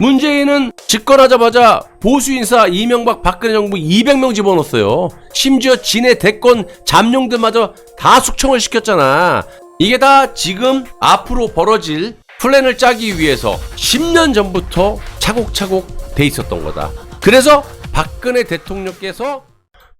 문재인은 집권하자마자 보수 인사 이명박 박근혜 정부 200명 집어넣었어요. 심지어 진해 대권 잠룡들마저 다 숙청을 시켰잖아. 이게 다 지금 앞으로 벌어질 플랜을 짜기 위해서 10년 전부터 차곡차곡 돼 있었던 거다. 그래서 박근혜 대통령께서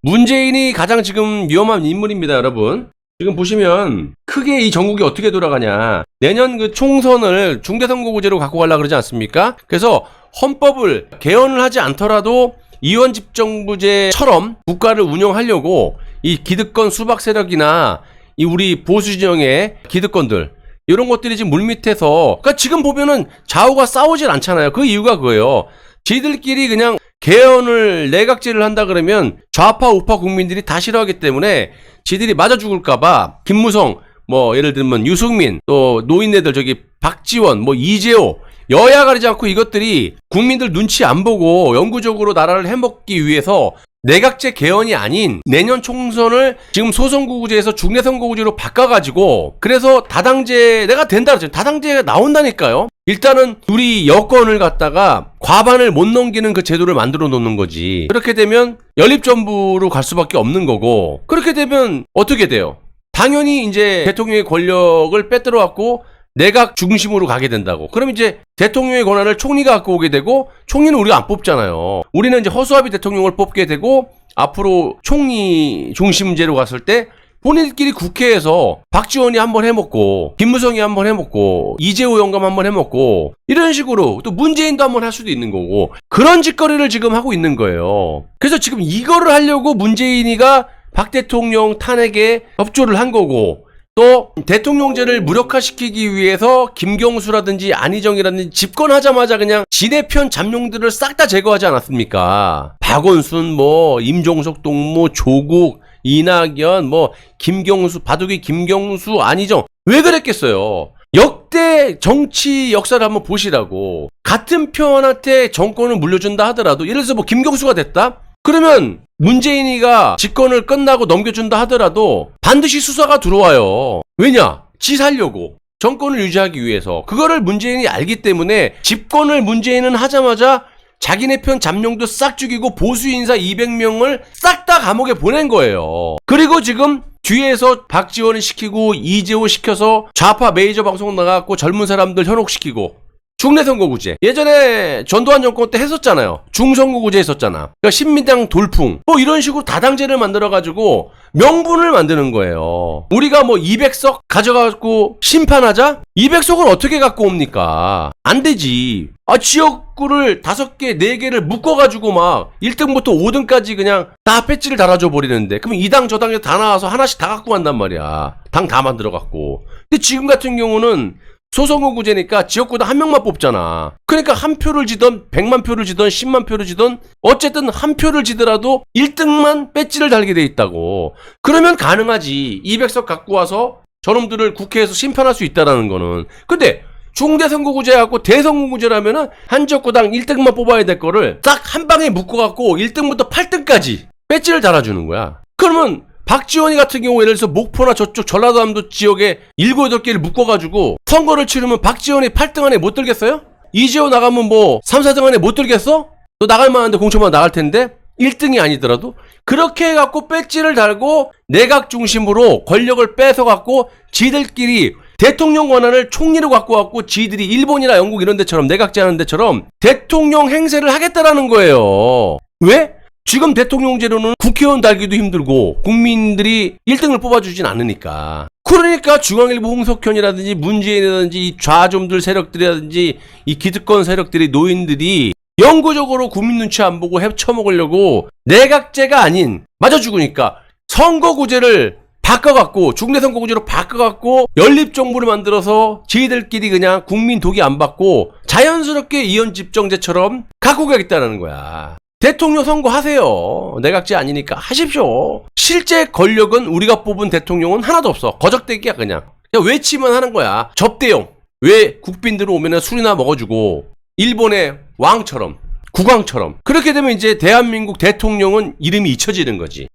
문재인이 가장 지금 위험한 인물입니다, 여러분. 지금 보시면 크게 이 전국이 어떻게 돌아가냐. 내년 그 총선을 중대선거구제로 갖고 가려 그러지 않습니까? 그래서 헌법을 개헌을 하지 않더라도 이원 집정부제처럼 국가를 운영하려고 이 기득권 수박 세력이나 이 우리 보수 진영의 기득권들 이런 것들이 지금 물밑에서 그러니까 지금 보면은 좌우가 싸우질 않잖아요. 그 이유가 그거예요. 지들끼리 그냥 개헌을 내각제를 한다 그러면 좌파 우파 국민들이 다 싫어하기 때문에 지들이 맞아 죽을까봐 김무성 뭐 예를 들면 유승민 또 노인네들 저기 박지원 뭐 이재호 여야 가리지 않고 이것들이 국민들 눈치 안 보고 영구적으로 나라를 해먹기 위해서 내각제 개헌이 아닌 내년 총선을 지금 소선거구제에서 중대선거구제로 바꿔가지고 그래서 다당제 내가 된다 그랬죠 다당제가 나온다니까요 일단은 우리 여권을 갖다가 과반을 못 넘기는 그 제도를 만들어 놓는 거지 그렇게 되면 연립정부로 갈 수밖에 없는 거고 그렇게 되면 어떻게 돼요 당연히 이제 대통령의 권력을 빼들어 갖고 내각 중심으로 가게 된다고. 그럼 이제 대통령의 권한을 총리가 갖고 오게 되고 총리는 우리가 안 뽑잖아요. 우리는 이제 허수아비 대통령을 뽑게 되고 앞으로 총리 중심제로 갔을 때 본인들끼리 국회에서 박지원이 한번 해먹고 김무성이 한번 해먹고 이재호 영감 한번 해먹고 이런 식으로 또 문재인도 한번 할 수도 있는 거고 그런 짓거리를 지금 하고 있는 거예요. 그래서 지금 이거를 하려고 문재인이가 박 대통령 탄핵에 협조를 한 거고 또 대통령제를 무력화시키기 위해서 김경수라든지 안희정이라든지 집권하자마자 그냥 지네편 잠룡들을 싹 다 제거하지 않았습니까? 박원순, 뭐 임종석 동무, 조국, 이낙연, 뭐 김경수, 바둑이 김경수, 안희정 왜 그랬겠어요? 역대 정치 역사를 한번 보시라고 같은 편한테 정권을 물려준다 하더라도 예를 들어서 뭐 김경수가 됐다? 그러면 문재인이가 집권을 끝나고 넘겨준다 하더라도 반드시 수사가 들어와요. 왜냐? 지 살려고. 정권을 유지하기 위해서. 그거를 문재인이 알기 때문에 집권을 문재인은 하자마자 자기네 편 잠룡도 싹 죽이고 보수 인사 200명을 싹 다 감옥에 보낸 거예요. 그리고 지금 뒤에서 박지원을 시키고 이재호 시켜서 좌파 메이저 방송 나가고 젊은 사람들 현혹시키고 중대선거구제. 예전에 전두환 정권 때 했었잖아요. 중선거구제 했었잖아. 그러니까 신민당 돌풍. 뭐 이런 식으로 다당제를 만들어가지고 명분을 만드는 거예요. 우리가 뭐 200석 가져가고 심판하자? 200석을 어떻게 갖고 옵니까? 안 되지. 아, 지역구를 다섯 개, 네 개를 묶어가지고 막 1등부터 5등까지 그냥 다 배지를 달아줘 버리는데. 그럼 이 당 저 당에 다 나와서 하나씩 다 갖고 간단 말이야. 당 다 만들어갖고. 근데 지금 같은 경우는 소선거구제니까 지역구당 한 명만 뽑잖아. 그러니까 한 표를 지던 100만 표를 지던 10만 표를 지던 어쨌든 한 표를 지더라도 1등만 배지를 달게 돼 있다고. 그러면 가능하지. 200석 갖고 와서 저놈들을 국회에서 심판할 수 있다라는 거는. 근데 중대선거구제하고 대선거구제라면은 한 지역구당 1등만 뽑아야 될 거를 딱 한 방에 묶어 갖고 1등부터 8등까지 배지를 달아주는 거야. 그러면 박지원이 같은 경우 예를 들어서 목포나 저쪽 전라도남도 지역에 7, 8개를 묶어가지고 선거를 치르면 박지원이 8등 안에 못 들겠어요? 이재호 나가면 뭐 3, 4등 안에 못 들겠어? 또 나갈 만한데 공천만 나갈 텐데 1등이 아니더라도 그렇게 해갖고 배지를 달고 내각 중심으로 권력을 뺏어갖고 지들끼리 대통령 권한을 총리로 갖고 왔고 지들이 일본이나 영국 이런 데처럼 내각제 하는 데처럼 대통령 행세를 하겠다라는 거예요. 왜? 지금 대통령제로는 국회의원 달기도 힘들고 국민들이 1등을 뽑아주진 않으니까. 그러니까 중앙일보 홍석현이라든지 문재인이라든지 이 좌좀들 세력들이라든지 이 기득권 세력들이 노인들이 영구적으로 국민 눈치 안 보고 헤쳐먹으려고 내각제가 아닌 맞아 죽으니까 선거구제를 바꿔갖고 중대선거구제로 바꿔갖고 연립정부를 만들어서 지들끼리 그냥 국민 독이 안 받고 자연스럽게 이현집정제처럼 갖고 가겠다는 거야. 대통령 선거 하세요. 내각제 아니니까 하십시오. 실제 권력은 우리가 뽑은 대통령은 하나도 없어. 거적대기야 그냥. 그냥 외치만 하는 거야. 접대용. 왜 국빈들 오면 술이나 먹어주고 일본의 왕처럼 국왕처럼 그렇게 되면 이제 대한민국 대통령은 이름이 잊혀지는 거지.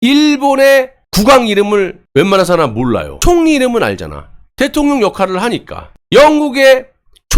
일본의 국왕 이름을 웬만한 사람 몰라요. 총리 이름은 알잖아. 대통령 역할을 하니까. 영국의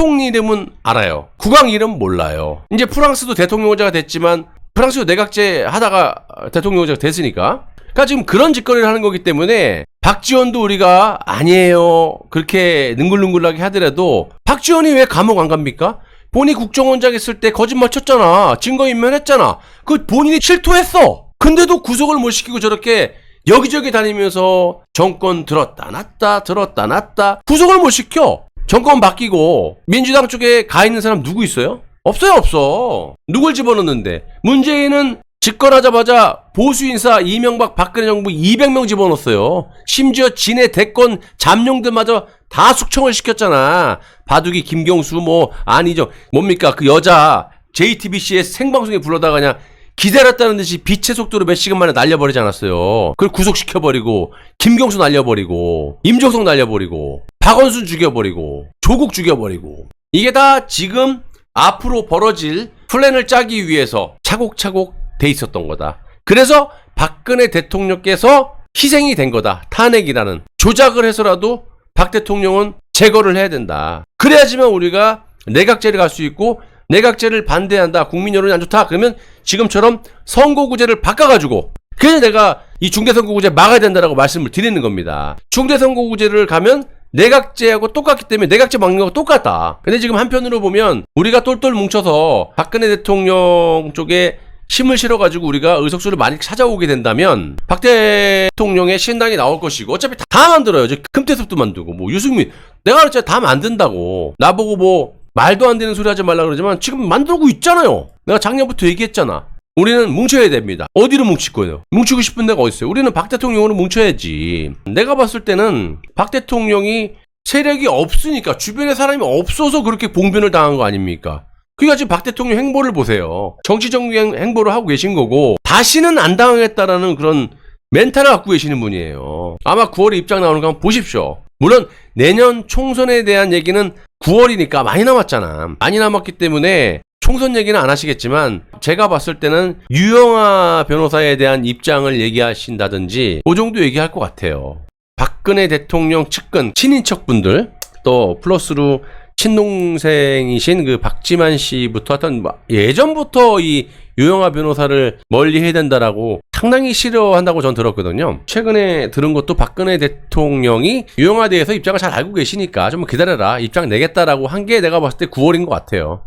총 이름은 알아요. 국왕 이름 몰라요. 이제 프랑스도 대통령 의자가 됐지만 프랑스도 내각제 하다가 대통령 의자가 됐으니까. 그러니까 지금 그런 짓거리를 하는 거기 때문에 박지원도 우리가 아니에요. 그렇게 능글능글하게 하더라도 박지원이 왜 감옥 안 갑니까? 본인이 국정원장 했을 때 거짓말 쳤잖아. 증거인멸 했잖아. 그 본인이 실토했어. 근데도 구속을 못 시키고 저렇게 여기저기 다니면서 정권 들었다 놨다 들었다 놨다 구속을 못 시켜. 정권 바뀌고 민주당 쪽에 가 있는 사람 누구 있어요? 없어요 없어. 누굴 집어넣는데 문재인은 집권하자마자 보수 인사 이명박 박근혜 정부 200명 집어넣었어요. 심지어 진해 대권 잠룡들마저 다 숙청을 시켰잖아. 바둑이 김경수 뭐 아니죠. 뭡니까 그 여자 JTBC의 생방송에 불러다가 그냥 기다렸다는 듯이 빛의 속도로 몇 시간 만에 날려버리지 않았어요. 그걸 구속시켜버리고 김경수 날려버리고 임종석 날려버리고 박원순 죽여버리고 조국 죽여버리고 이게 다 지금 앞으로 벌어질 플랜을 짜기 위해서 차곡차곡 돼 있었던 거다. 그래서 박근혜 대통령께서 희생이 된 거다. 탄핵이라는 조작을 해서라도 박 대통령은 제거를 해야 된다. 그래야지만 우리가 내각제를 갈 수 있고 내각제를 반대한다. 국민 여론이 안 좋다. 그러면 지금처럼 선거구제를 바꿔가지고 그래서 내가 이 중대선거구제 막아야 된다라고 말씀을 드리는 겁니다. 중대선거구제를 가면 내각제하고 똑같기 때문에 내각제 막는 거하고 똑같다. 근데 지금 한편으로 보면 우리가 똘똘 뭉쳐서 박근혜 대통령 쪽에 힘을 실어가지고 우리가 의석수를 많이 찾아오게 된다면 박 대통령의 신당이 나올 것이고 어차피 다 만들어요. 저 금태섭도 만들고 뭐 유승민 내가 그랬잖아 다 만든다고 나보고 뭐 말도 안 되는 소리 하지 말라 그러지만 지금 만들고 있잖아요. 내가 작년부터 얘기했잖아. 우리는 뭉쳐야 됩니다. 어디로 뭉칠 거예요? 뭉치고 싶은 데가 어디 있어요? 우리는 박 대통령으로 뭉쳐야지. 내가 봤을 때는 박 대통령이 세력이 없으니까 주변에 사람이 없어서 그렇게 봉변을 당한 거 아닙니까? 그러니까 지금 박 대통령 행보를 보세요. 정치적 행- 행보를 하고 계신 거고 다시는 안 당하겠다라는 그런 멘탈을 갖고 계시는 분이에요. 아마 9월에 입장 나오는 거 한번 보십시오. 물론 내년 총선에 대한 얘기는 9월이니까 많이 남았잖아. 많이 남았기 때문에 총선 얘기는 안 하시겠지만 제가 봤을 때는 유영아 변호사에 대한 입장을 얘기하신다든지 그 정도 얘기할 것 같아요. 박근혜 대통령 측근 친인척분들 또 플러스로 친동생이신 그 박지만 씨부터 하여튼 막 예전부터 이 유영아 변호사를 멀리 해야 된다라고 상당히 싫어한다고 전 들었거든요. 최근에 들은 것도 박근혜 대통령이 유영아에 대해서 입장을 잘 알고 계시니까 좀 기다려라 입장 내겠다라고 한 게 내가 봤을 때 9월인 것 같아요.